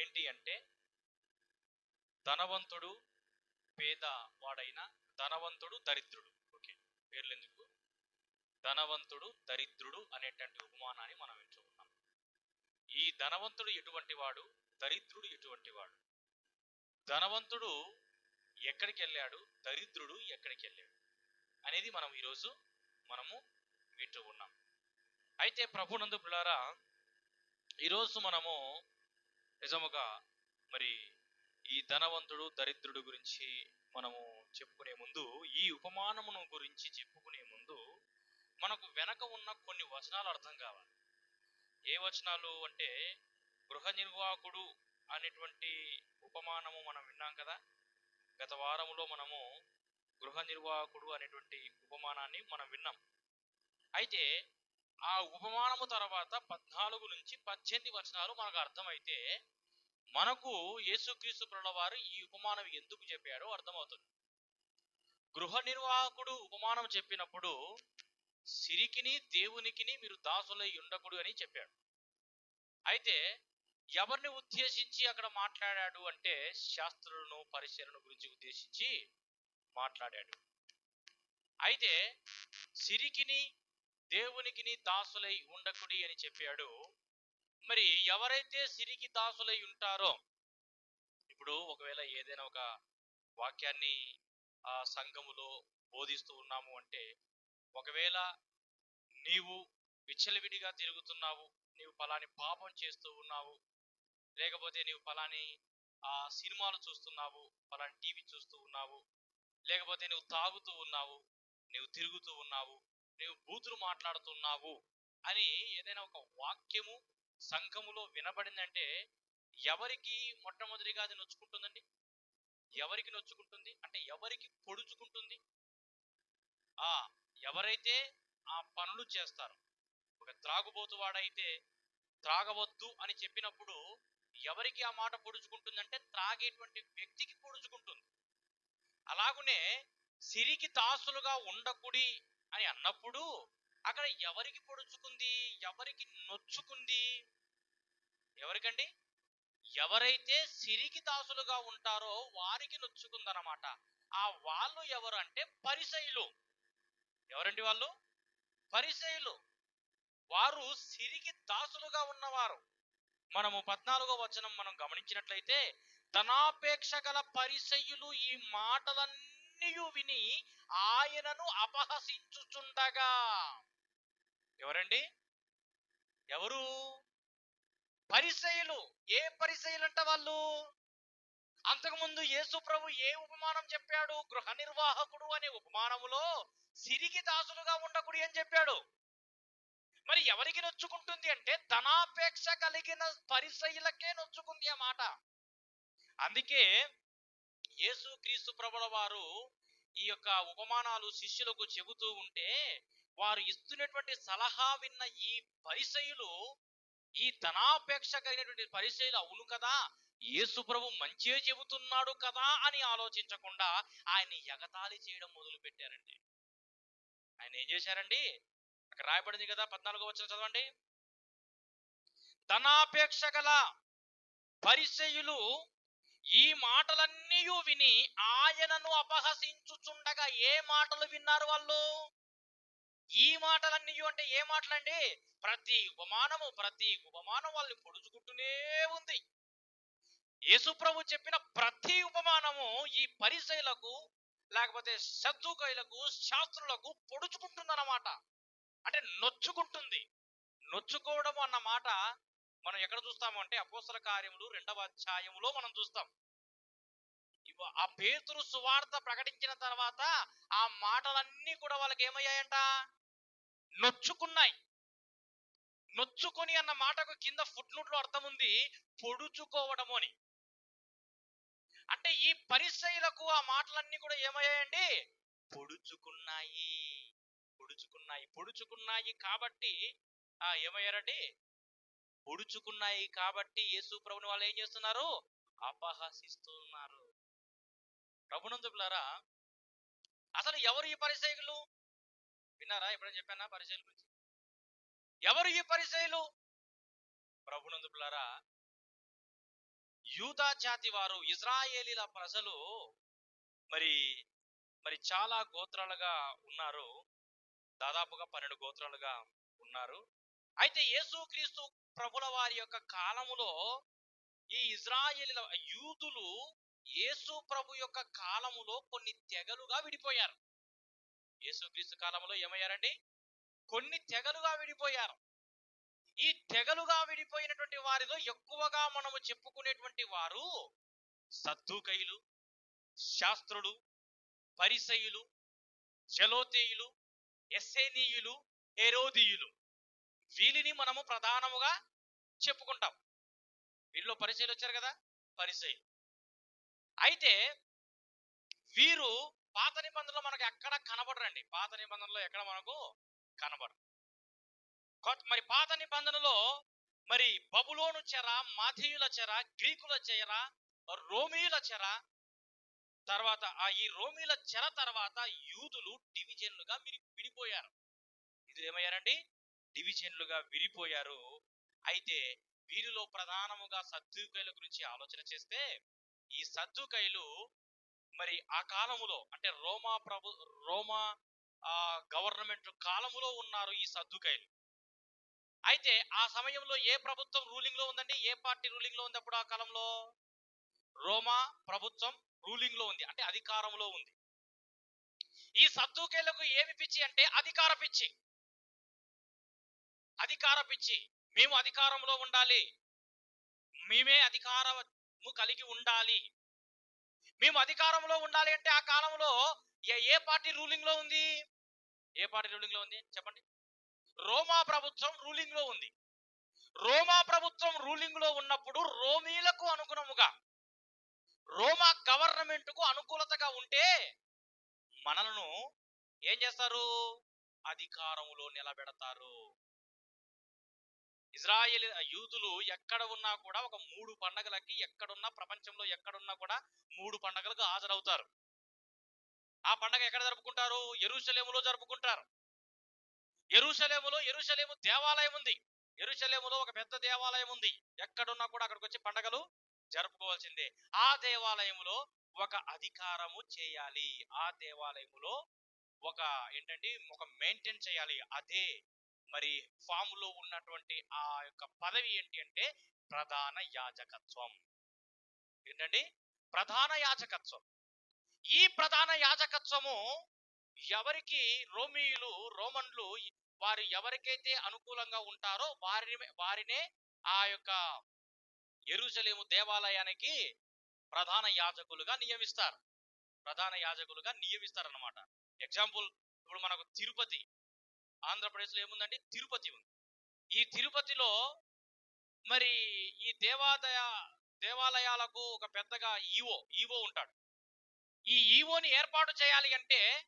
ఏంటి అంటే ధనవంతుడు పేద వాడైన ధనవంతుడు దరిద్రుడు. ఓకే పేర్లు ఎందుకు ధనవంతుడు దరిద్రుడు అనేటువంటి ఉపమానాన్ని మనం ఎంచుకున్నాం ఈ ధనవంతుడు ఎటువంటి వాడు? దరిద్రుడు ఎటువంటి వాడు? ధనవంతుడు ఎక్కడికి వెళ్ళాడు? దరిద్రుడు ఎక్కడికి వెళ్ళాడు? అనేది మనం ఈరోజు మనము వింటూ ఉన్నాం. అయితే ప్రభునందు పిల్లారా ఈరోజు మనము నిజముగా మరి ఈ ధనవంతుడు దరిద్రుడు గురించి మనము చెప్పుకునే ముందు ఈ ఉపమానమును గురించి చెప్పుకునే ముందు మనకు వెనక ఉన్న కొన్ని వచనాలు అర్థం కావాలి. ఏ వచనాలు అంటే గృహ నిర్వాహకుడు అనేటువంటి ఉపమానము మనం విన్నాం కదా? గత వారములో మనము గృహ నిర్వాహకుడు అనేటువంటి ఉపమానాన్ని మనం విన్నాం. అయితే ఆ ఉపమానము తర్వాత పద్నాలుగు నుంచి పద్దెనిమిది వచనాలు మనకు అర్థమైతే మనకు యేసుక్రీస్తు వారు ఈ ఉపమానం ఎందుకు చెప్పాడో అర్థమవుతుంది. గృహ నిర్వాహకుడు ఉపమానం చెప్పినప్పుడు సిరికిని దేవునికిని మీరు దాసులై ఉండకుడు అని చెప్పాడు. అయితే ఎవరిని ఉద్దేశించి అక్కడ మాట్లాడాడు అంటే శాస్త్రులను పరిశీలన గురించి ఉద్దేశించి మాట్లాడాడు. అయితే సిరికిని దేవునికి నీ దాసులై ఉండకుడి అని చెప్పాడు. మరి ఎవరైతే సిరికి దాసులై ఉంటారో ఇప్పుడు ఒకవేళ ఏదైనా ఒక వాక్యాన్ని ఆ సంఘములో బోధిస్తూ ఉన్నాము అంటే ఒకవేళ నీవు విచ్చలవిడిగా తిరుగుతున్నావు నీవు పలాని పాపం చేస్తూ ఉన్నావు లేకపోతే నీవు పలాని ఆ సినిమాలు చూస్తున్నావు పలాని టీవీ చూస్తూ ఉన్నావు లేకపోతే నువ్వు తాగుతూ ఉన్నావు నువ్వు తిరుగుతూ ఉన్నావు నువ్వు బూతులు మాట్లాడుతున్నావు అని ఏదైనా ఒక వాక్యము సంఘములో వినబడిందంటే ఎవరికి మొట్టమొదటిగా అది నొచ్చుకుంటుందండి? ఎవరికి నొచ్చుకుంటుంది? అంటే ఎవరికి పొడుచుకుంటుంది? ఆ ఎవరైతే ఆ పనులు చేస్తారు ఒక త్రాగుబోతు వాడైతే త్రాగవద్దు అని చెప్పినప్పుడు ఎవరికి ఆ మాట పొడుచుకుంటుందంటే త్రాగేటువంటి వ్యక్తికి పొడుచుకుంటుంది. అలాగునే సిరికి తాసులుగా ఉండకుడి అని అన్నప్పుడు అక్కడ ఎవరికి పొడుచుకుంది? ఎవరికి నొచ్చుకుంది? ఎవరికండి? ఎవరైతే సిరికి దాసులుగా ఉంటారో వారికి నొచ్చుకుందనమాట ఆ వాళ్ళు ఎవరు అంటే పరిసయులు. ఎవరండి వాళ్ళు? పరిసయులు. వారు సిరికి దాసులుగా ఉన్నవారు. మనము పద్నాలుగో వచనం మనం గమనించినట్లయితే ధనాపేక్ష గల పరిసయులు ఈ మాటలన్నీ విని ఆయనను అపహసించుచుండగా. ఎవరండి? ఎవరు? పరిశైలు ఏ అంట వాళ్ళు? అంతకుముందు యేసు ప్రభు ఏ ఉపమానం చెప్పాడు? గృహ నిర్వాహకుడు అనే ఉపమానములో సిరికి దాసులుగా ఉండకుడు అని చెప్పాడు. మరి ఎవరికి నొచ్చుకుంటుంది అంటే ధనాపేక్ష కలిగిన పరిశైలకే నొచ్చుకుంది ఆ మాట. అందుకే యేసు క్రీస్తు ప్రభుల వారు ఈ యొక్క ఉపమానాలు శిష్యులకు చెబుతూ ఉంటే వారు ఇస్తున్నటువంటి సలహా విన్న ఈ పరిసయులు ఈ ధనాపేక్ష కలిగినటువంటి పరిచయలు అవును కదా? యేసు ప్రభు మంచే చెబుతున్నాడు కదా అని ఆలోచించకుండా ఆయన్ని ఎగతాళి చేయడం మొదలు పెట్టారండి ఆయన ఏం చేశారండి? అక్కడ రాయబడింది కదా పద్నాలుగో వచ్చిన చదవండి. ధనాపేక్ష గల పరిచయులు ఈ మాటలన్నీ విని ఆయనను అపహసించుచుండగా ఏ మాటలు విన్నారు వాళ్ళు? ఈ మాటలన్నీ అంటే ఏ మాటలండి? ప్రతి ఉపమానము ప్రతి ఉపమానం వాళ్ళని పొడుచుకుంటూనే ఉంది. యేసుప్రభు చెప్పిన ప్రతి ఉపమానము ఈ పరిశైలకు లేకపోతే సద్దుకైలకు శాస్త్రులకు పొడుచుకుంటుందన్నమాట. అంటే నొచ్చుకుంటుంది. నొచ్చుకోవడం అన్న మాట మనం ఎక్కడ చూస్తాము అంటే అపోసల కార్యములు రెండవ అధ్యాయములో మనం చూస్తాం. ఆ పేతురు సువార్త ప్రకటించిన తర్వాత ఆ మాటలన్నీ కూడా వాళ్ళకి ఏమయ్యాయంట? నొచ్చుకున్నాయి. నొచ్చుకొని అన్న మాటకు కింద ఫుట్లో అర్థం ఉంది పొడుచుకోవడము అని. అంటే ఈ పరిశైలకు ఆ మాటలన్నీ కూడా ఏమయ్యాయండి? పొడుచుకున్నాయి. పొడుచుకున్నాయి. పొడుచుకున్నాయి కాబట్టి ఆ ఏమయ్యారండి? పొడుచుకున్నాయి కాబట్టి యేసు ప్రభుని వాళ్ళు ఏం చేస్తున్నారు? అపహసిస్తున్నారు. ప్రభునందుకులారా అసలు ఎవరు ఈ పరిచయకులు విన్నారా? ఎప్పుడైనా చెప్పానా పరిచయల గురించి? ఎవరు ఈ పరిచయలు ప్రభునందుకులారా యూదా జాతి వారు ఇజ్రాయేలీల ప్రజలు మరి మరి చాలా గోత్రాలుగా ఉన్నారు. దాదాపుగా పన్నెండు గోత్రాలుగా ఉన్నారు. అయితే యేసుక్రీస్తు ప్రభుల వారి యొక్క కాలములో ఈ ఇజ్రాయేలీల యూదులు యేసు ప్రభు యొక్క కాలములో కొన్ని తెగలుగా విడిపోయారు. యేసుక్రీస్తు కాలంలో ఏమయ్యారండి? కొన్ని తెగలుగా విడిపోయారు. ఈ తెగలుగా విడిపోయినటువంటి వారిలో ఎక్కువగా మనము చెప్పుకునేటువంటి వారు సద్దుకైలు శాస్త్రులు పరిసయులు జలోతేయులు ఎస్సేనీయులు ఎరోదీయులు వీరిని మనము ప్రధానముగా చెప్పుకుంటాం. వీరిలో పరిచయలు వచ్చారు కదా? పరిచయం అయితే వీరు పాత నిబంధనలో మనకు ఎక్కడ కనబడరండి? పాత నిబంధనలో ఎక్కడ మనకు కనబడరు. మరి పాత నిబంధనలో మరి బబులోను చెర మాధీయుల చెర గ్రీకుల చెర రోమీల చెర తర్వాత ఆ ఈ రోమీల చెర తర్వాత యూదులు డివిజన్లుగా విడిపోయారు. ఇది ఏమయ్యారండి? డివిజన్లుగా విడిపోయారు. అయితే వీరిలో ప్రధానముగా సద్దుకైల గురించి ఆలోచన చేస్తే ఈ సద్దుకైలు మరి ఆ కాలములో అంటే రోమా ప్రభు రోమా ఆ గవర్నమెంట్ కాలములో ఉన్నారు ఈ సద్దుకైలు అయితే ఆ సమయంలో ఏ ప్రభుత్వం రూలింగ్లో ఉందండి? ఏ పార్టీ రూలింగ్లో ఉంది అప్పుడు ఆ కాలంలో? రోమా ప్రభుత్వం రూలింగ్లో ఉంది అంటే అధికారంలో ఉంది. ఈ సద్దుకేలకు ఏమి పిచ్చి అంటే అధికార పిచ్చి. అధికార పిచ్చి. మేము అధికారంలో ఉండాలి. మేమే అధికారము కలిగి ఉండాలి. మేము అధికారంలో ఉండాలి అంటే ఆ కాలంలో ఏ ఏ పార్టీ రూలింగ్లో ఉంది? ఏ పార్టీ రూలింగ్లో ఉంది? చెప్పండి. రోమా ప్రభుత్వం రూలింగ్లో ఉంది. రోమా ప్రభుత్వం రూలింగ్లో ఉన్నప్పుడు రోమీలకు అనుగుణముగా రోమా గవర్నమెంట్కు అనుకూలతగా ఉంటే మనలను ఏం చేస్తారు? అధికారములో నిలబెడతారు. ఇజ్రాయేల్ యూదులు ఎక్కడ ఉన్నా కూడా ఒక మూడు పండగలకి ఎక్కడున్నా ప్రపంచంలో ఎక్కడున్నా కూడా మూడు పండగలకు హాజరవుతారు. ఆ పండగ ఎక్కడ జరుపుకుంటారు? ఎరుసలేములో జరుపుకుంటారు. ఎరుసలేములో ఎరుసలేము దేవాలయం ఉంది. ఎరుసలేములో ఒక పెద్ద దేవాలయం ఉంది. ఎక్కడున్నా కూడా అక్కడికి వచ్చి పండగలు జరుపుకోవాల్సిందే. ఆ దేవాలయములో ఒక అధికారము చేయాలి. ఆ దేవాలయములో ఒక ఏంటంటే ఒక మెయింటైన్ చేయాలి. అదే మరి ఫామ్లో ఉన్నటువంటి ఆ యొక్క పదవి ఏంటి అంటే ప్రధాన యాజకత్వం. ఏంటండి? ప్రధాన యాజకత్వం. ఈ ప్రధాన యాజకత్వము ఎవరికి? రోమియులు రోమన్లు వారు ఎవరికైతే అనుకూలంగా ఉంటారో వారి వారినే ఆ యొక్క ఎరుసలేము దేవాలయానికి ప్రధాన యాజకులుగా నియమిస్తారు. ప్రధాన యాజకులుగా నియమిస్తారన్నమాట. ఎగ్జాంపుల్ ఇప్పుడు మనకు తిరుపతి. ఆంధ్రప్రదేశ్లో ఏముందండి తిరుపతి ఉంది. ఈ తిరుపతిలో మరి ఈ దేవాదయ దేవాలయాలకు ఒక పెద్దగా ఈవో ఈవో ఉంటాడు. ఈ ఈవోని ఏర్పాటు చేయాలి అంటే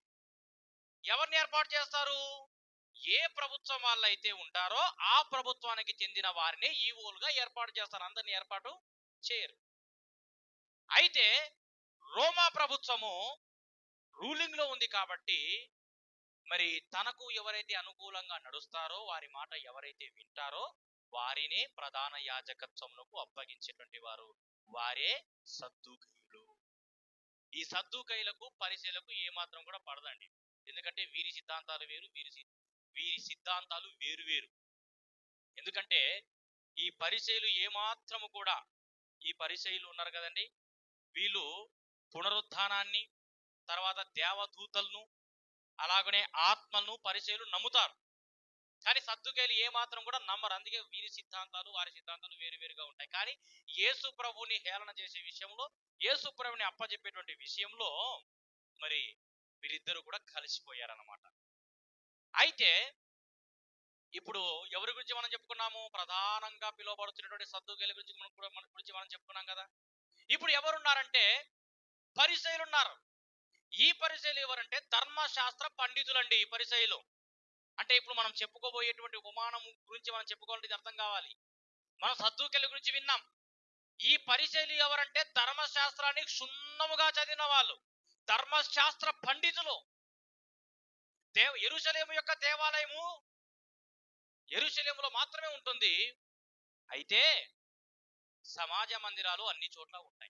ఎవరిని ఏర్పాటు చేస్తారు? ఏ ప్రభుత్వం వాళ్ళు అయితే ఉంటారో ఆ ప్రభుత్వానికి చెందిన వారిని ఈవోలుగా ఏర్పాటు చేస్తారు. అందరిని ఏర్పాటు చేయరు. అయితే రోమా ప్రభుత్వము రూలింగ్లో ఉంది కాబట్టి మరి తనకు ఎవరైతే అనుకూలంగా నడుస్తారో వారి మాట ఎవరైతే వింటారో వారినే ప్రధాన యాజకత్వమునకు అప్పగించేటువంటి వారు వారే సద్దుకైలు ఈ సద్దుకైలకు పరిశీలకు ఏమాత్రం కూడా పడదండి. ఎందుకంటే వీరి సిద్ధాంతాలు వేరు వీరి వీరి సిద్ధాంతాలు వేరు వేరు. ఎందుకంటే ఈ పరిచయలు ఏమాత్రము కూడా ఈ పరిచయలు ఉన్నారు కదండి. వీళ్ళు పునరుత్నాన్ని తర్వాత దేవదూతలను అలాగనే ఆత్మలను పరిచయలు నమ్ముతారు. కానీ సద్దుకేలు ఏ మాత్రం కూడా నమ్మరు. అందుకే వీరి సిద్ధాంతాలు వారి సిద్ధాంతాలు వేరు వేరుగా ఉంటాయి. కానీ యేసు ప్రభుని హేళన చేసే విషయంలో యేసు ప్రభుని అప్పచెప్పేటువంటి విషయంలో మరి వీరిద్దరూ కూడా కలిసిపోయారన్నమాట. అయితే ఇప్పుడు ఎవరి గురించి మనం చెప్పుకున్నాము? ప్రధానంగా పిలువబడుతున్నటువంటి సద్దుకేలు గురించి మనం మన గురించి మనం చెప్పుకున్నాం కదా. ఇప్పుడు ఎవరున్నారంటే పరిచయులు ఉన్నారు ఈ పరిచయులు ఎవరంటే ధర్మశాస్త్ర పండితులండి ఈ పరిశైలు. అంటే ఇప్పుడు మనం చెప్పుకోబోయేటువంటి ఉపమానం గురించి మనం చెప్పుకోవాలంటే ఇది అర్థం కావాలి. మనం సద్దుకెళ్ళ గురించి విన్నాం. ఈ పరిచయులు ఎవరంటే ధర్మశాస్త్రాన్ని క్షుణ్ణముగా చదివిన వాళ్ళు. ధర్మశాస్త్ర పండితులు. దేవ ఎరుసలేము యొక్క దేవాలయము ఎరుసలేములో మాత్రమే ఉంటుంది. అయితే సమాజ మందిరాలు అన్ని చోట్ల ఉంటాయి.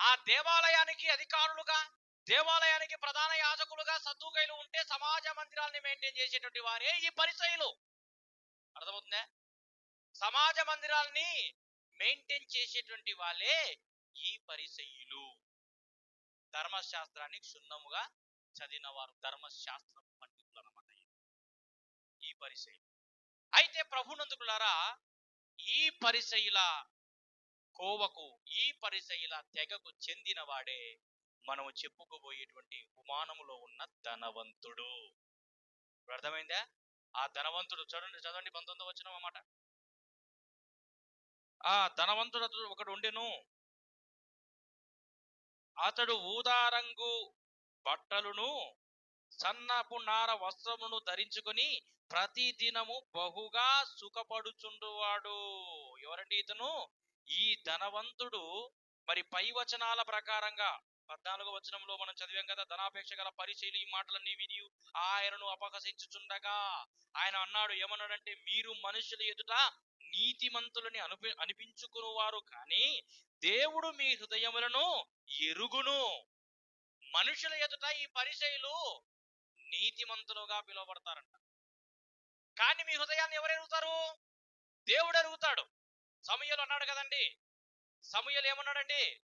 ఆ దేవాలయానికి అధికారులుగా దేవాలయానికి ప్రధాన యాజకులుగా సద్దుకైలు ఉంటే సమాజ మందిరాల్ని మెయింటైన్ చేసేటువంటి వారే ఈ పరిసయులు. అర్థమవుతుందా? సమాజ మందిరాల్ని మెయింటైన్ చేసేటువంటి వాళ్ళే ఈ పరిసయులు. ధర్మశాస్త్రాన్ని క్షుణ్ణముగా చదివిన వారు ధర్మశాస్త్రం పండితులు అనమాట ఈ పరిసయులు. అయితే ప్రభునందుకులారా ఈ పరిసయుల కోవకు ఈ పరిసయుల తెగకు చెందిన వాడే మనము చెప్పుకోబోయేటువంటి ఉపమానములో ఉన్న ధనవంతుడు. అర్థమైందా? ఆ ధనవంతుడు చదవండి చదవండి పంతొమ్మిది వచ్చిన అన్నమాట ఆ ధనవంతుడు ఒకడు ఉండెను. అతడు ఊదారంగు బట్టలును సన్నపు నార వస్త్రమును ధరించుకొని ప్రతి దినము బహుగా సుఖపడుచుండువాడు. ఎవరండి ఇతను? ఈ ధనవంతుడు మరి పై వచనాల ప్రకారంగా పద్నాలుగో వచనంలో మనం చదివాం కదా ధనాపేక్ష గల పరిశీలి ఈ మాటలన్నీ విని ఆయనను అపహసించుచుండగా ఆయన అన్నాడు ఏమన్నాడంటే మీరు మనుషుల ఎదుట నీతిమంతులని అనిపి అనిపించుకునేవారు కానీ దేవుడు మీ హృదయములను ఎరుగును. మనుషుల ఎదుట ఈ పరిచయులు నీతిమంతులుగా పిలువబడతారంట. కానీ మీ హృదయాన్ని ఎవరు ఎరుగుతారు దేవుడు ఎరుగుతాడు. సమయలు అన్నాడు కదండి. సమయలు ఏమన్నాడండి?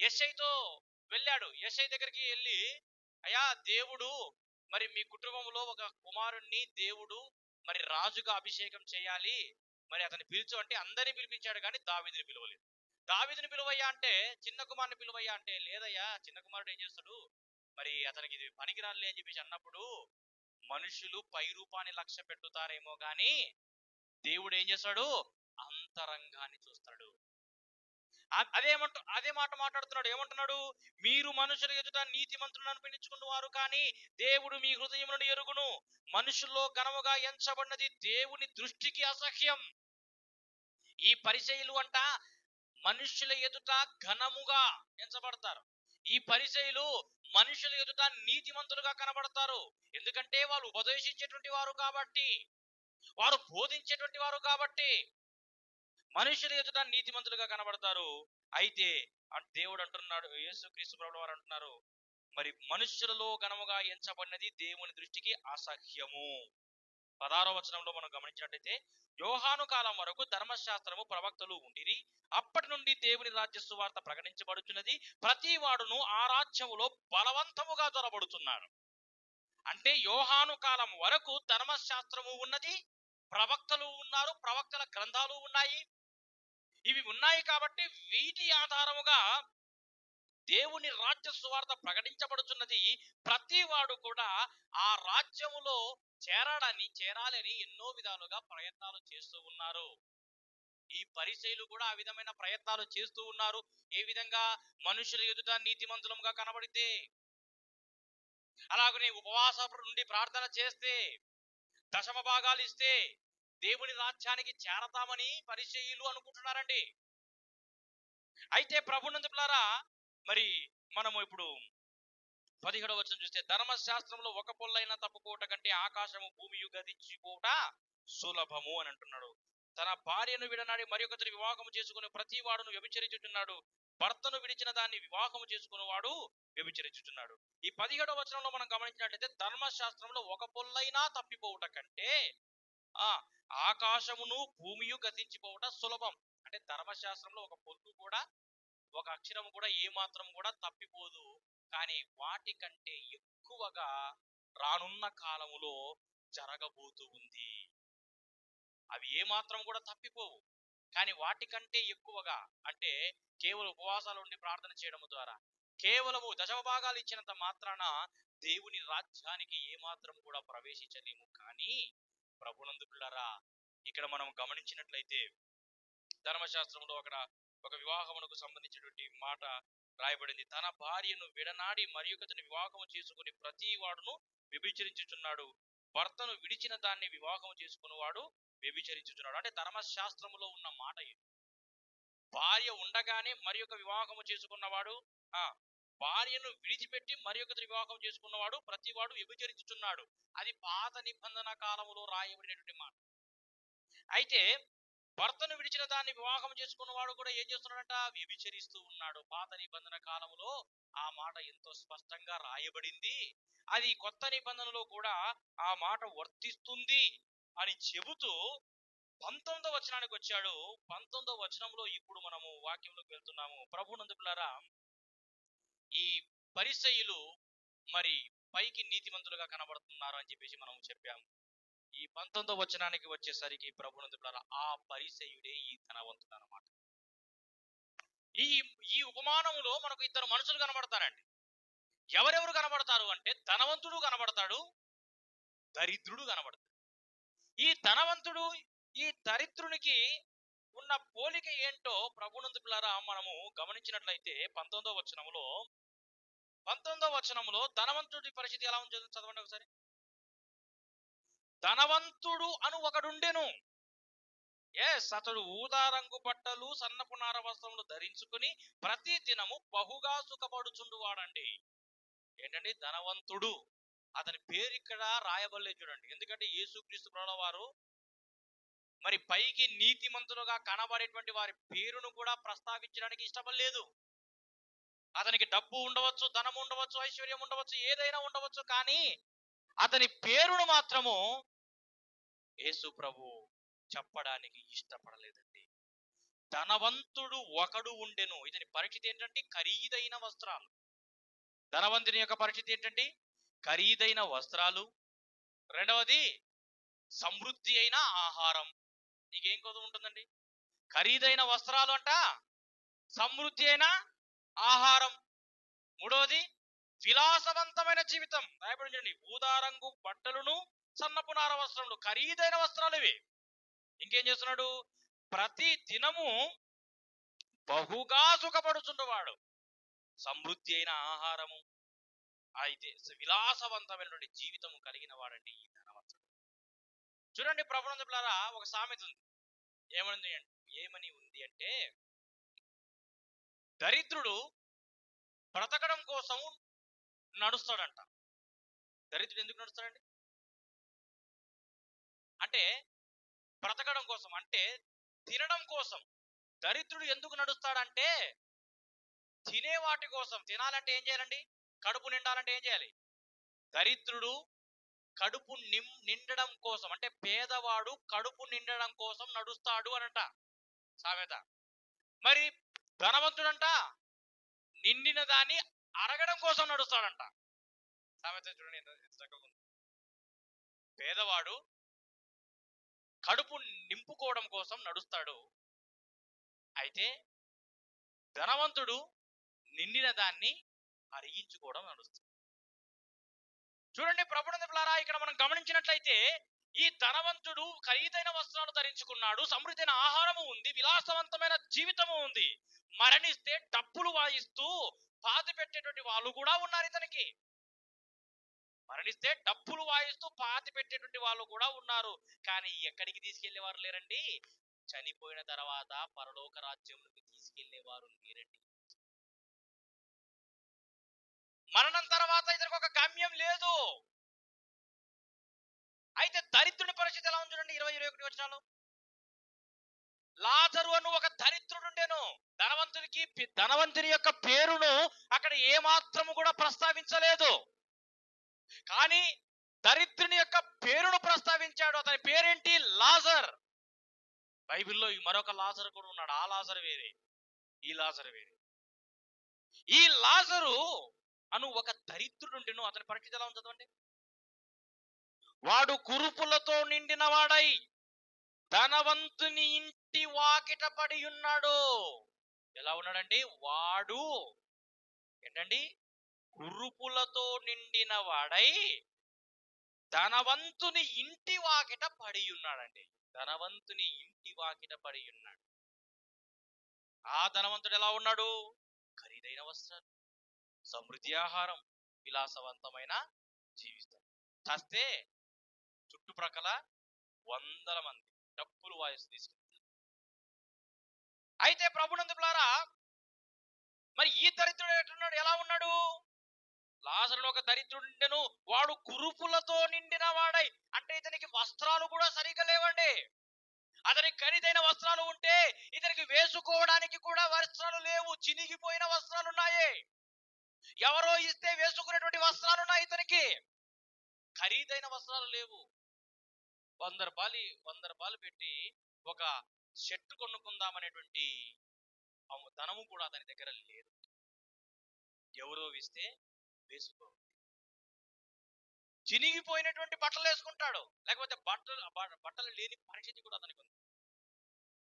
యశైతో వెళ్ళాడు. యశై దగ్గరికి వెళ్ళి అయ్యా దేవుడు మరి మీ కుటుంబంలో ఒక కుమారుణ్ణి దేవుడు మరి రాజుగా అభిషేకం చేయాలి. మరి అతన్ని పిలుచు అంటే అందరిని పిలిపించాడు కానీ దావిదిని పిలవలేదు. దావిదిని పిలువయ్యా అంటే చిన్న కుమారుని పిలువయ్యా అంటే లేదయ్యా చిన్న కుమారుడు ఏం చేస్తాడు? మరి అతనికి ఇది పనికిరాలే అని చెప్పేసి అన్నప్పుడు మనుషులు పై రూపాన్ని లక్ష్య పెట్టుతారేమో గాని దేవుడు ఏం చేస్తాడు? అంతరంగాన్ని చూస్తాడు. అదేమంట అదే మాట మాట్లాడుతున్నాడు. ఏమంటున్నాడు? మీరు మనుషులు ఎదుట నీతి నీతిమంతులను అనిపించుకున్నవారు కానీ దేవుడు మీ హృదయములను ఎరుగును. మనుషుల్లో ఘనముగా ఎంచబడినది దేవుని దృష్టికి అసహ్యం. ఈ పరిచయులు అంట మనుషుల ఎదుట ఘనముగా ఎంచబడతారు. ఈ పరిచయులు మనుషుల ఎదుట నీతిమంతులుగా కనబడతారు. ఎందుకంటే వాళ్ళు ఉపదేశించేటువంటి వారు కాబట్టి వారు బోధించేటువంటి వారు కాబట్టి మనుషుల ఎదుట నీతిమంతులుగా కనబడతారు. అయితే దేవుడు అంటున్నాడు యేసుక్రీస్తు ప్రభువు వారు అంటున్నారు మరి మనుష్యులలో ఘనముగా ఎంచబడినది దేవుని దృష్టికి అసహ్యము. పదారో వచనంలో మనం గమనించినట్టయితే యోహాను కాలం వరకు ధర్మశాస్త్రము ప్రవక్తలు ఉండిరి అప్పటి నుండి దేవుని రాజ్య సువార్త ప్రకటించబడుచున్నది ప్రతి వాడును ఆ రాజ్యములో బలవంతముగా దొరబడుతున్నారు. అంటే యోహాను కాలం వరకు ధర్మశాస్త్రము ఉన్నది ప్రవక్తలు ఉన్నారు ప్రవక్తల గ్రంథాలు ఉన్నాయి ఇవి ఉన్నాయి కాబట్టి వీటి ఆధారముగా దేవుని రాజ్య సువార్త ప్రకటించబడుతున్నది ప్రతి వాడు కూడా ఆ రాజ్యములో చేరాడని చేరాలని ఎన్నో విధాలుగా ప్రయత్నాలు చేస్తూ ఉన్నారు. ఈ పరిచయులు కూడా ఆ విధమైన ప్రయత్నాలు చేస్తూ ఉన్నారు. ఏ విధంగా మనుషుల ఎదుట నీతిమంతులముగా కనబడితే అలాగనే ఉపవాస నుండి ప్రార్థన చేస్తే దశమ భాగాలు ఇస్తే దేవుని రాజ్యానికి చేరతామని పరిచయులు అనుకుంటున్నారండి. అయితే ప్రభునందులారా మరి మనము ఇప్పుడు పదిహేడవ వచ్చిన చూస్తే ధర్మశాస్త్రంలో ఒక పొల్లైనా తప్పుకోవట కంటే ఆకాశము భూమియు గతించిపోవట సులభము అని అంటున్నాడు. తన భార్యను విడనాడి మరి ఒకరి వివాహము చేసుకుని ప్రతి వాడును వ్యభిచరించుచున్నాడు. భర్తను విడిచిన దాన్ని వివాహము చేసుకునేవాడు వ్యభిచరించుచున్నాడు. ఈ పదిహేడవ వచనంలో మనం గమనించినట్లయితే ధర్మశాస్త్రంలో ఒక పొల్లైనా తప్పిపోవుట కంటే ఆ ఆకాశమును భూమియు గతించిపోవట సులభం. అంటే ధర్మశాస్త్రంలో ఒక పొద్దు కూడా ఒక అక్షరం కూడా ఏ మాత్రం కూడా తప్పిపోదు. కానీ వాటికంటే ఎక్కువగా రానున్న కాలములో జరగబోతూ ఉంది. అవి ఏ మాత్రం కూడా తప్పిపోవు. కానీ వాటికంటే ఎక్కువగా అంటే కేవలం ఉపవాసాలు ఉండి ప్రార్థన చేయడం ద్వారా కేవలము దశమ భాగాలు ఇచ్చినంత మాత్రాన దేవుని రాజ్యానికి ఏ మాత్రం కూడా ప్రవేశించలేము. కానీ ప్రభునందుకులారా ఇక్కడ మనం గమనించినట్లయితే ధర్మశాస్త్రంలో అక్కడ ఒక వివాహమునకు సంబంధించినటువంటి మాట రాయబడింది. తన భార్యను విడనాడి మరియు అతని వివాహము చేసుకుని ప్రతి వాడును వ్యభిచరించుచున్నాడు. భర్తను విడిచిన దాన్ని వివాహం చేసుకున్నవాడు వ్యభిచరించుచున్నాడు. అంటే ధర్మశాస్త్రములో ఉన్న మాట ఇది. భార్య ఉండగానే మరి యొక్క వివాహము చేసుకున్నవాడు ఆ భార్యను విడిచిపెట్టి మరి ఒకరి వివాహం చేసుకున్నవాడు ప్రతివాడు వ్యభిచరించుచున్నాడు. అది పాత నిబంధన కాలములో రాయబడినటువంటి మాట. అయితే భర్తను విడిచిన దాన్ని వివాహం చేసుకున్న వాడు కూడా ఏం చేస్తున్నాడట? వ్యభిచరిస్తూ ఉన్నాడు. పాత నిబంధన కాలంలో ఆ మాట ఎంతో స్పష్టంగా రాయబడింది. అది కొత్త నిబంధనలో కూడా ఆ మాట వర్తిస్తుంది అని చెబుతూ పంతొమ్మిదో వచనానికి వచ్చాడు. పంతొమ్మిదో వచనంలో ఇప్పుడు మనము వాక్యంలోకి వెళ్తున్నాము. ప్రభు పిల్లరా ఈ పరిసయులు మరి పైకి నీతిమంతులుగా కనబడుతున్నారు అని చెప్పేసి మనం చెప్పాము. ఈ పంతొమ్మిదో వచనానికి వచ్చేసరికి ప్రభునందు ఆ పరిసయుడే ఈ ధనవంతుడు అనమాట ఈ ఈ ఉపమానంలో మనకు ఇద్దరు మనుషులు కనబడతారండి. ఎవరెవరు కనబడతారు అంటే ధనవంతుడు కనబడతాడు దరిద్రుడు కనబడతాడు. ఈ ధనవంతుడు ఈ దరిద్రునికి ఉన్న పోలిక ఏంటో ప్రభునందు పిల్లరా మనము గమనించినట్లయితే పంతొమ్మిదో వచనములో పంతొమ్మిదో వచనములో ధనవంతుడి పరిస్థితి ఎలా ఉంది చదవండి ఒకసారి. ధనవంతుడు అను ఒకడుండెను. ఎస్ అతడు ఊదా రంగు బట్టలు సన్నపు నార వస్త్రములు ధరించుకుని ప్రతి దినము బహుగా సుఖపడుచుండు వాడండి ఏంటండి? ధనవంతుడు. అతని పేరు ఇక్కడ రాయబడలేదు చూడండి. ఎందుకంటే యేసుక్రీస్తు వారు మరి పైకి నీతిమంతులుగా కనబడేటువంటి వారి పేరును కూడా ప్రస్తావించడానికి ఇష్టపడలేదు. అతనికి డబ్బు ఉండవచ్చు ధనం ఉండవచ్చు ఐశ్వర్యం ఉండవచ్చు ఏదైనా ఉండవచ్చు కానీ అతని పేరును మాత్రము యేసు ప్రభు చెప్పడానికి ఇష్టపడలేదండి. ధనవంతుడు ఒకడు ఉండెను. ఇతని పరిస్థితి ఏంటంటే ఖరీదైన వస్త్రాలు. ధనవంతుని యొక్క పరిస్థితి ఏంటంటే ఖరీదైన వస్త్రాలు. రెండవది సమృద్ధి అయిన ఆహారం. నీకేం కొద్దు ఉంటుందండి? ఖరీదైన వస్త్రాలు అంట సమృద్ధి అయిన ఆహారం. మూడవది విలాసవంతమైన జీవితం. రాయబడి చూడండి. ఊదారంగు బట్టలను సన్నపు నార వస్త్రములు ఖరీదైన వస్త్రాలు ఇవి. ఇంకేం చేస్తున్నాడు? ప్రతి దినము బహుగా సుఖపడుచుండవాడు. సమృద్ధి అయిన ఆహారము. అయితే విలాసవంతమైనటువంటి జీవితము కలిగిన వాడండి ఈ ధనవంతుడు. చూడండి ప్రభుత్వారా ఒక సామెత ఉంది. ఏమని ఏమని ఉంది అంటే దరిద్రుడు బ్రతకడం కోసం నడుస్తాడంట. దరిద్రుడు ఎందుకు నడుస్తాడండి? అంటే బ్రతకడం కోసం అంటే తినడం కోసం. దరిద్రుడు ఎందుకు నడుస్తాడంటే తినే వాటి కోసం. తినాలంటే ఏం చేయాలండి? కడుపు నిండాలంటే ఏం చేయాలి? దరిద్రుడు కడుపు నిం నిండడం కోసం అంటే పేదవాడు కడుపు నిండడం కోసం నడుస్తాడు అనంట సామెత. మరి ధనవంతుడంట నిండిన దాన్ని అరగడం కోసం నడుస్తాడంట. సామెత చూడండి చక్కగా పేదవాడు కడుపు నింపుకోవడం కోసం నడుస్తాడు. అయితే ధనవంతుడు నిండిన దాన్ని అరిగించుకోవడం నడుస్తుంది చూడండి ప్రభుత్వారా ఇక్కడ మనం గమనించినట్లయితే ఈ ధనవంతుడు ఖరీదైన వస్త్రాలు ధరించుకున్నాడు సమృద్ధైన ఆహారము ఉంది విలాసవంతమైన జీవితము ఉంది. మరణిస్తే డప్పులు వాయిస్తూ పాతి పెట్టేటువంటి వాళ్ళు కూడా ఉన్నారు ఇతనికి. మరణిస్తే డప్పులు వాయిస్తూ పాతి పెట్టేటువంటి వాళ్ళు కూడా ఉన్నారు. కానీ ఎక్కడికి తీసుకెళ్ళేవారు లేరండి? చనిపోయిన తర్వాత పరలోక రాజ్యంలోకి తీసుకెళ్ళేవారు లేరండి. మరణం తర్వాత ఇతనికి ఒక గమ్యం లేదు. అయితే దరిద్రుని పరిస్థితి ఎలా ఉంది చూడండి ఇరవై ఇరవై ఒకటి వచ్చినాలు లాజరు అను ఒక దరిద్రుడుండేను. ధనవంతుడికి ధనవంతునికి ధనవంతుని యొక్క పేరును అక్కడ ఏ మాత్రము కూడా ప్రస్తావించలేదు. కానీ దరిద్రుని యొక్క పేరును ప్రస్తావించాడు. అతని పేరేంటి? లాజర్. బైబిల్లో ఈ మరొక లాజర్ కూడా ఉన్నాడు. ఆ లాజర్ వేరే. ఈ లాజర్ వేరే. ఈ లాజరు అను ఒక దరిద్రుడుండెను. అతని పరిస్థితి ఎలా ఉంది చదవండి? వాడు కురుపులతో నిండిన వాడై ధనవంతుని ఇంటి వాకిట పడి ఉన్నాడు. ఎలా ఉన్నాడండి? వాడు ఏంటండి? కురుపులతో నిండిన వాడై ధనవంతుని ఇంటి వాకిట పడి ఉన్నాడండి. ధనవంతుని ఇంటి వాకిట పడి ఉన్నాడు. ఆ ధనవంతుడు ఎలా ఉన్నాడు? ఖరీదైన వస్త్రాలు సమృద్ధి ఆహారం విలాసవంతమైన జీవితం. చస్తే చుట్టుప్రక్కల వందల మంది డప్పులు వాయిస్ తీసుకెళ్తారు అయితే ప్రభునందులారా మరి ఈ దరిద్రుడు ఎట్టున్నాడు ఎలా ఉన్నాడు? లాజరులో ఒక దరిద్రుడుండెను వాడు కురుపులతో నిండిన వాడై అంటే ఇతనికి వస్త్రాలు కూడా సరిగ్గా లేవండి. అతనికి ఖరీదైన వస్త్రాలు ఉంటే ఇతనికి వేసుకోవడానికి కూడా వస్త్రాలు లేవు. చినిగిపోయిన వస్త్రాలు ఉన్నాయి. ఎవరో ఇస్తే వేసుకునేటువంటి వస్త్రాలు ఉన్నాయి ఇతనికి. ఖరీదైన వస్త్రాలు లేవు. వంద రూపాయలు వంద రూపాయలు పెట్టి ఒక షర్ట్ కొనుక్కుందామనేటువంటి అనేటువంటి ధనము కూడా అతని దగ్గర లేదు. ఎవరో ఇస్తే వేసుకో చినిగిపోయినటువంటి బట్టలు వేసుకుంటాడు. లేకపోతే బట్టలు బట్టలు లేని పరిస్థితి కూడా అతనికి ఉంది.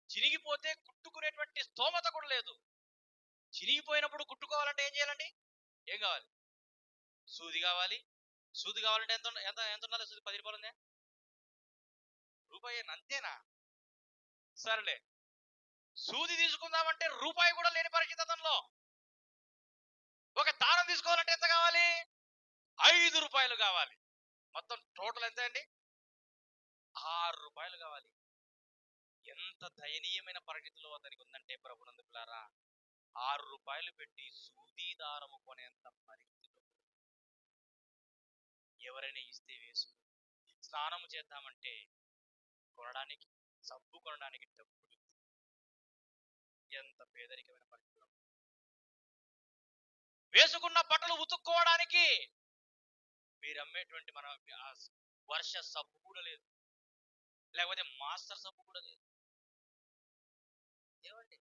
చినిగిపోతే కుట్టుకునేటువంటి స్తోమత కూడా లేదు. చినిగిపోయినప్పుడు కుట్టుకోవాలంటే ఏం చేయాలండి? ఏం కావాలి? సూది కావాలి. సూది కావాలంటే ఎంత ఎంత ఎంత ఉండాలి? సూది పది రూపాయలు ఉందా? రూపాయి అంతేనా? సరేలే. సూది తీసుకుందామంటే రూపాయి కూడా లేని పరిస్థితి అతనిలో. ఒక దారం తీసుకోవాలంటే ఎంత కావాలి? ఐదు రూపాయలు కావాలి. మొత్తం టోటల్ ఎంత అండి? ఆరు రూపాయలు కావాలి. ఎంత దయనీయమైన పరిస్థితిలో అతనికి ఉందంటే ప్రభునందుకులారా ఆరు రూపాయలు పెట్టి సూది దారము కొనేంత పరిస్థితిలో ఎవరైనా ఇస్తే వేసుకో. స్నానము చేద్దామంటే కొనడానికి సబ్బు కొనడానికి డబ్బులు ఎంత పేదరికమైన పరిస్థితులు. వేసుకున్న బట్టలు ఉతుక్కోవడానికి మీరు అమ్మేటువంటి మన వర్ష సబ్బు కూడా లేదు. లేకపోతే మాస్టర్ సబ్బు కూడా లేదు. ఏమండి?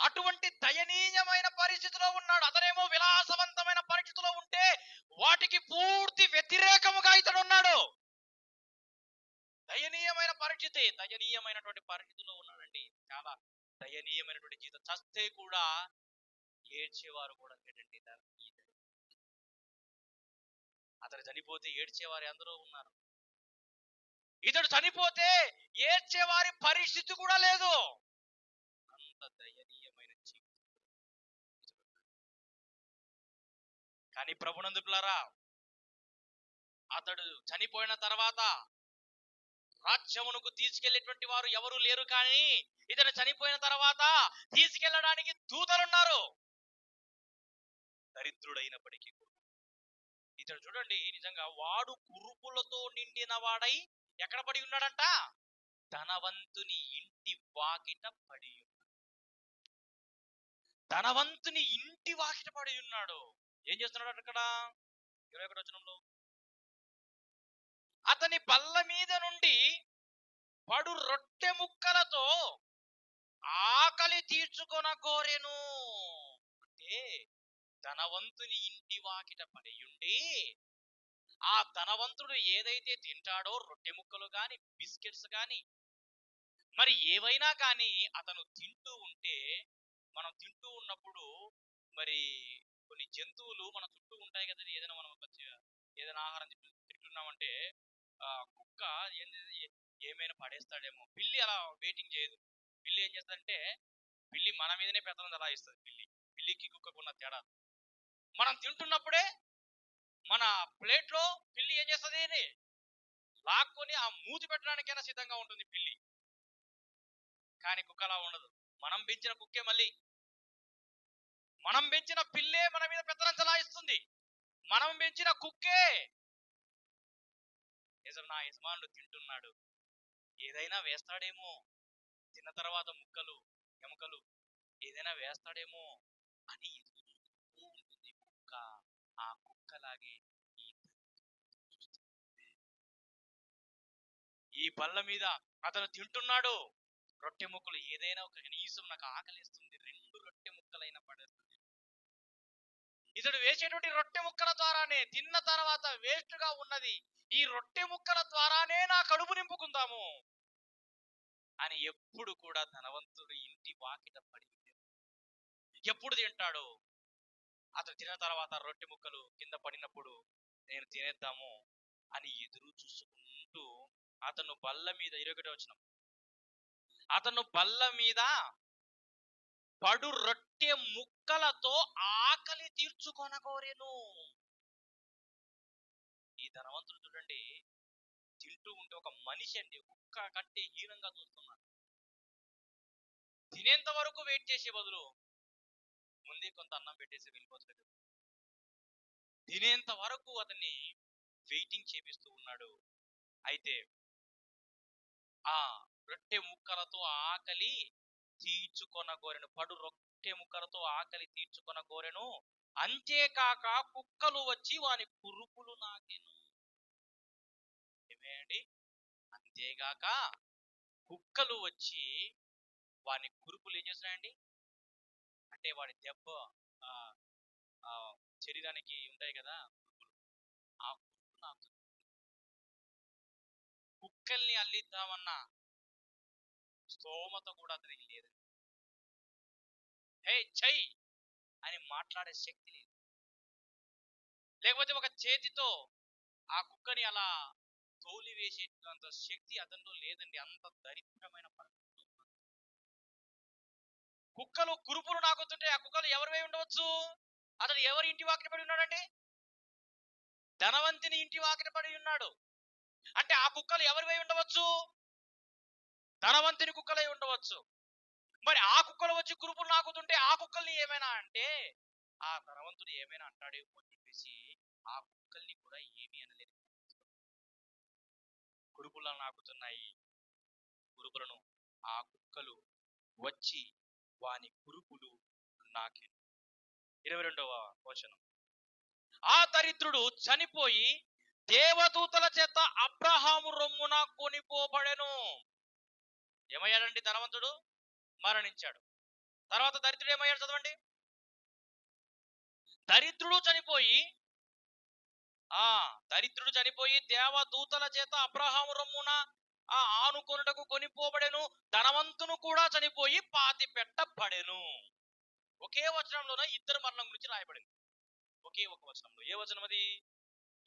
అటువంటి దయనీయమైన పరిస్థితిలో ఉన్నాడు. అతనేమో విలాసవంతమైన పరిస్థితిలో ఉంటే వాటికి పూర్తి వ్యతిరేకముగా ఇతడు ఉన్నాడు. దయనీయమైన పరిస్థితి. దయనీయమైనటువంటి పరిస్థితిలో ఉన్నాడండి. చాలా దయనీయమైనటువంటి జీవితం. చస్తే కూడా ఏడ్చేవారు కూడా లేడండి. అతను చనిపోతే ఏడ్చేవారు ఎందరో ఉన్నారు. ఇతడు చనిపోతే ఏడ్చేవారి పరిస్థితి కూడా లేదు. అంత దయనీయమైన జీవితం. కానీ ప్రభునందు పిల్లరా అతడు చనిపోయిన తర్వాత రాజ్యమునకు తీసుకెళ్ళేటువంటి వారు ఎవరు లేరు కానీ ఇతను చనిపోయిన తర్వాత తీసుకెళ్ళడానికి దూతలున్నారు. దరిద్రుడైనప్పటికీ ఇతడు చూడండి నిజంగా వాడు కురుపులతో నిండిన వాడై ఎక్కడ పడి ఉన్నాడంట? ధనవంతుని ఇంటి వాకిట పడి ధనవంతుని ఇంటి వాకిట పడి ఉన్నాడు. ఏం చేస్తున్నాడు అక్కడ? ఇరవై ఒకటి వచనంలో. అతని బల్ల మీద నుండి పడు రొట్టె ముక్కలతో ఆకలి తీర్చుకొన కోరెను అంటే ధనవంతుని ఇంటి వాకిట పడియుండి ఆ ధనవంతుడు ఏదైతే తింటాడో రొట్టె ముక్కలు గాని బిస్కెట్స్ గాని మరి ఏవైనా కానీ అతను తింటూ ఉంటే మనం తింటూ ఉన్నప్పుడు మరి కొన్ని జంతువులు మన చుట్టూ ఉంటాయి కదండి. ఏదైనా మనం ఏదైనా ఆహారం తింటున్నామంటే కుక్క ఏంది ఏమైనా పడేస్తాడేమో. పిల్లి అలా వెయిటింగ్ చేయదు. పిల్లి ఏం చేస్తుందంటే పిల్లి మన మీదనే పెద్దది అలా ఇస్తుంది. పిల్లి పిల్లికి కుక్కకు ఉన్న తేడా. మనం తింటున్నప్పుడే మన ప్లేట్లో పిల్లి ఏం చేస్తుంది లాక్కొని ఆ మూతి పెట్టడానికైనా సిద్ధంగా ఉంటుంది పిల్లి. కానీ కుక్క అలా ఉండదు. మనం పెంచిన కుక్కే మళ్ళీ మనం పెంచిన పిల్లే మన మీద పెత్తనం చలాయిస్తుంది. మనం పెంచిన కుక్కే నిజం నా యజమానుడు తింటున్నాడు. ఏదైనా వేస్తాడేమో తిన్న తర్వాత ముక్కలు ఎముకలు. ఏదైనా వేస్తాడేమో అని ఉంటుంది. కుక్క ఆ కుక్కలాగే ఈ ఈ బల్ల మీద అతను తింటున్నాడు. రొట్టె ముక్కలు ఏదైనా ఒక కనీసం నాకు ఆకలిస్తుంది. రెండు రొట్టె ముక్కలైనా పడుతుంది ఇతడు వేసేటువంటి రొట్టె ముక్కల ద్వారానే తిన్న తర్వాత వేస్ట్గా ఉన్నది. ఈ రొట్టె ముక్కల ద్వారానే నా కడుపు నింపుకుందాము. అని ఎప్పుడు కూడా ధనవంతుడు ఇంటి వాకిట పడి ఎప్పుడు తింటాడు? అతను తిన్న తర్వాత రొట్టె ముక్కలు కింద పడినప్పుడు నేను తినేద్దాము అని ఎదురు చూసుకుంటూ అతను బల్ల మీద ఇరవై వచ్చిన. అతను బల్ల మీద పడు రొట్టె ముక్కలతో ఆకలి తీర్చుకొనగోరేను. ఈ ధనవంతుడు చూడండి తింటూ ఉంటే ఒక మనిషి అండి కుక్క కంటే హీనంగా చూస్తున్నాడు తినేంత వరకు వెయిట్ చేసే బదులు ముందే కొంత అన్నం పెట్టేసి వెళ్ళిపోతాడు. తినేంత వరకు అతన్ని వెయిటింగ్ చేపిస్తూ ఉన్నాడు. అయితే ఆ రొట్టె ముక్కలతో ఆకలి తీర్చుకొన గోరెను పడు రొట్టె ముక్కలతో ఆకలి తీర్చుకొన గోరెను అంతేకాక కుక్కలు వచ్చి వాని కురుపులు నాకెను. ఏమేయండి? అంతేగాక కుక్కలు వచ్చి వాని కురుపులు ఏం చేస్తున్నాయండి? అంటే వాడి దెబ్బ శరీరానికి ఉంటాయి కదా కురుపులు. ఆ కురుపులు నాకు కుక్కల్ని అల్లిద్దామన్న స్తోమత కూడా అతనికి లేదు హే చై అని మాట్లాడే శక్తి లేదు. లేకపోతే ఒక చేతితో ఆ కుక్కని అలా తోలి వేసేటంత శక్తి అతనిలో లేదండి. అంత దరిద్రమైన పరిస్థితి కుక్కలు కురుపులు నాకుతుంటే ఆ కుక్కలు ఎవరివై ఉండవచ్చు? అతడు ఎవరి ఇంటి వాకిట పడి ఉన్నాడండి? ధనవంతిని ఇంటి వాకిట పడి ఉన్నాడు. అంటే ఆ కుక్కలు ఎవరివై ఉండవచ్చు? ధనవంతుని కుక్కలై ఉండవచ్చు. మరి ఆ కుక్కలు వచ్చి కురుపులు నాకుతుంటే ఆ కుక్కల్ని ఏమైనా అంటే ఆ ధనవంతుడు ఏమైనా అంటాడేమో అని చెప్పేసి ఆ కుక్కల్ని కూడా ఏమీ అనలేదు. కురుపులను నాకుతున్నాయి. కురుపులను ఆ కుక్కలు వచ్చి వాని కురుపులు నాకే ఇరవై రెండవ వచనం. ఆ దరిద్రుడు చనిపోయి దేవదూతల చేత అబ్రహాము రొమ్మున కొనిపోబడెను. ఏమయ్యాడండి ధనవంతుడు? మరణించాడు. తర్వాత దరిద్రుడు ఏమయ్యాడు చదవండి? దరిద్రుడు చనిపోయి ఆ దరిద్రుడు చనిపోయి దేవదూతల చేత అబ్రహాము రొమ్మున ఆ ఆనుకొనుటకు కొనిపోబడెను ధనవంతును కూడా చనిపోయి పాతి పెట్టబడెను ఒకే వచనంలోన ఇద్దరు మరణం గురించి రాయబడింది. ఒకే ఒక వచనంలో. ఏ వచనం అది?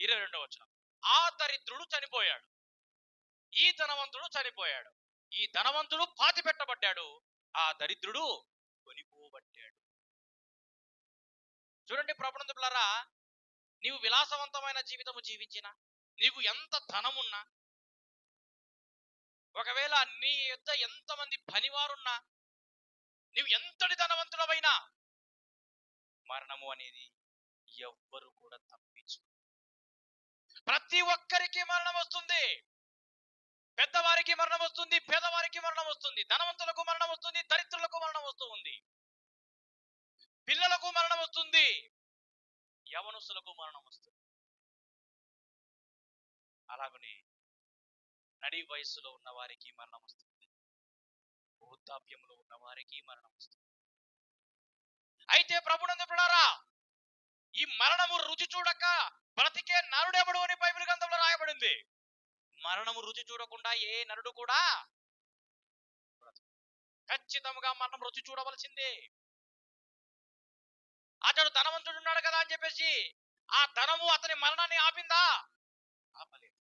ఇరవై రెండవ వచనం. ఆ దరిద్రుడు చనిపోయాడు. ఈ ధనవంతుడు చనిపోయాడు. ఈ ధనవంతుడు పాతి పెట్టబడ్డాడు ఆ దరిద్రుడు కొనిపోబట్టాడు. చూడండి ప్రభుత్వారా నీవు విలాసవంతమైన జీవితము జీవించిన నీవు ఎంత ధనమున్నా ఒకవేళ నీ యొద్ద ఎంతమంది పనివారున్నా నీవు ఎంతటి ధనవంతుడవైనా మరణము అనేది ఎవ్వరు కూడా తప్పించు. ప్రతి ఒక్కరికి మరణం వస్తుంది. పెద్దవారికి మరణం వస్తుంది పేదవారికి మరణం వస్తుంది ధనవంతులకు మరణం వస్తుంది దరిద్రులకు మరణం వస్తూ ఉంది పిల్లలకు మరణం వస్తుంది యవనస్తులకు మరణం వస్తుంది. అలాగనే నడి వయస్సులో ఉన్న వారికి మరణం వస్తుంది. వృద్ధాప్యంలో ఉన్న వారికి మరణం వస్తుంది. అయితే ప్రభునందులారా ఈ మరణము రుచి చూడక బ్రతికే నరుడెవడు అని బైబిల్ గ్రంథంలో రాయబడింది. మరణము రుచి చూడకుండా ఏ నరుడు కూడా ఖచ్చితంగా మరణం రుచి చూడవలసిందే. అతడు ధనవంతుడు ఉన్నాడు కదా అని చెప్పేసి ఆ ధనము అతని మరణాన్ని ఆపిందా? ఆపలేదు.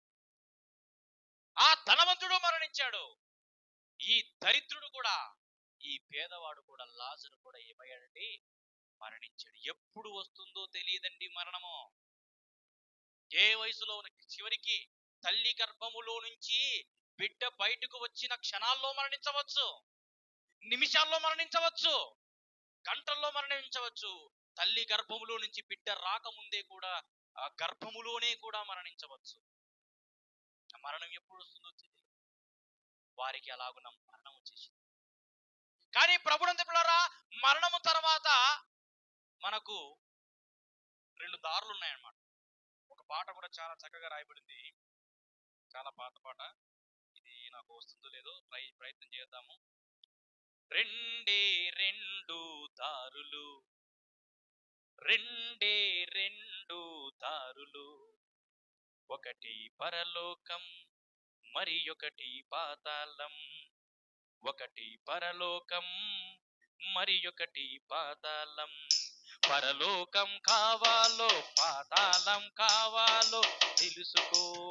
ఆ ధనవంతుడు మరణించాడు. ఈ దరిద్రుడు కూడా ఈ పేదవాడు కూడా లాజరు కూడా ఏమయ్యాడండి మరణించాడు. ఎప్పుడు వస్తుందో తెలియదండి మరణము. ఏ వయసులో చివరికి తల్లి గర్భములో నుంచి బిడ్డ బయటకు వచ్చిన క్షణాల్లో మరణించవచ్చు నిమిషాల్లో మరణించవచ్చు గంటల్లో మరణించవచ్చు. తల్లి గర్భములో నుంచి బిడ్డ రాకముందే కూడా ఆ గర్భములోనే కూడా మరణించవచ్చు. మరణం ఎప్పుడు వస్తుందో తెలియదు వారికి అలాగున మరణం వచ్చేసింది కానీ ప్రభునంతపులారా మరణము తర్వాత మనకు రెండు దారులు ఉన్నాయన్నమాట ఒక పాట కూడా చాలా చక్కగా రాయబడింది. చాలా పాత పాట ఇది నాకు వస్తుందో లేదో ట్రై ప్రయత్నం చేద్దాము. రెండే రెండు దారులు. రెండే రెండు దారులు. ఒకటి పరలోకం మరి ఒకటి పాతాళం. ఒకటి పరలోకం మరి ఒకటి పాతాళం. పరలోకం కావాలో పాతాళం కావాలో తెలుసుకో.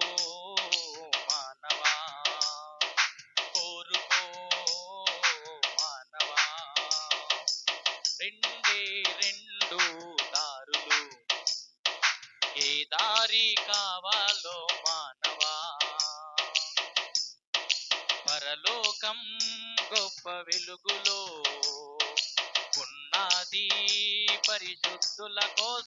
దారి కావాలో మానవా? పరలోకం గొప్ప వెలుగులో ఉన్నది పరిశుద్ధుల కోసం